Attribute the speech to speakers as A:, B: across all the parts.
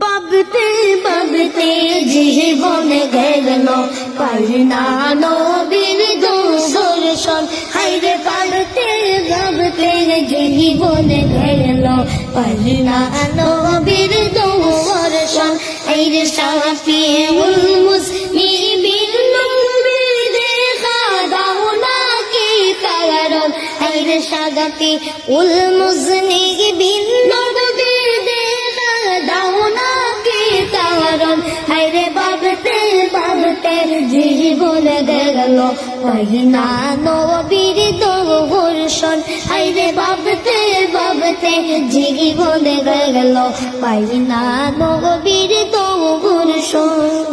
A: ভাবতে ভাবতে জীবনে গেল। পাইনা নবীর দর্শন হাইরে পালতে ভাবতে জীবনে গেল। পাইনা নবীর দর্শন হাইরে সাফিউল মুসলিমিন নবীর দেখা দাও না জীবন গেল পাইনা নবীর দর্শন। হাইরে ভাবতে ভাবতে জীবন গেল পাইনা নবীর দর্শন।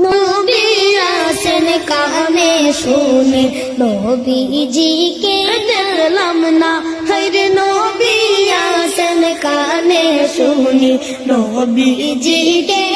A: নবী আসেন কানে শুনে। নবীজিকে দেখলাম না। হরে নবী আসেন কানে শুনি। নবীজিকে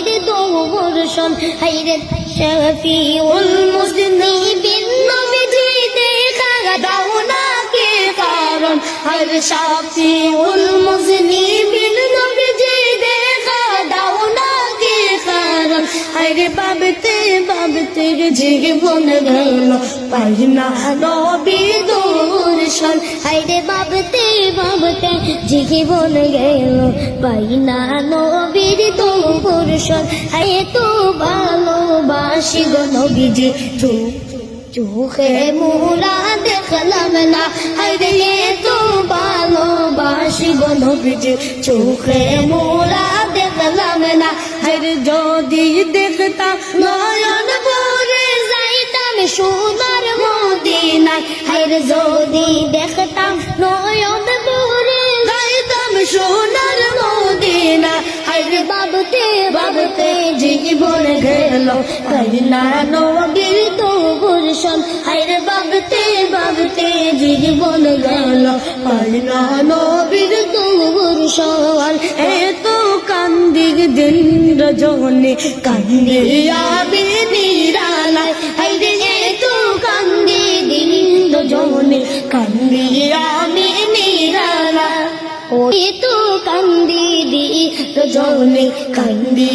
A: দর্শন হরে শফিউল মুসলিমিন নবীজি দেখা দাও না কে কারণ। হর শফিউল মুসলিমিন নবীজি দেখা দাও না কে কারণ। হরে বাবতে বাবতে জীবন গেল, পাই পাইনা নবী দর্শন। হরে বাবতে বাবতে জীবন গেল পাইনা নবীর দর্শন হায় তো ভালোবাসি গো নবীজি। চুপ চোখে মোরা দেখলাম না হরে তো ভালোবাসি গো নবীজি। চোখে মোরা দেখলাম না হরে যদি দেখতাম নয়ন ভরে যাইতাম সোনার মদিনায় হরে যদি দেখতাম নয়ন বাবতে বাবতে জীবন গেল। কইনা নবীর তো গুরশন হরে বাবতে বাবতে জীবন গেল। কইনা নবীর তো গুরশন এত কান্দির দিন রজনে। কান্দি আমি নিরালায়। হরে এত কান্দি দিন রজনে। কান্দি আমি নিরালায়। ওই তো কান্দি দি রজনে কান্দি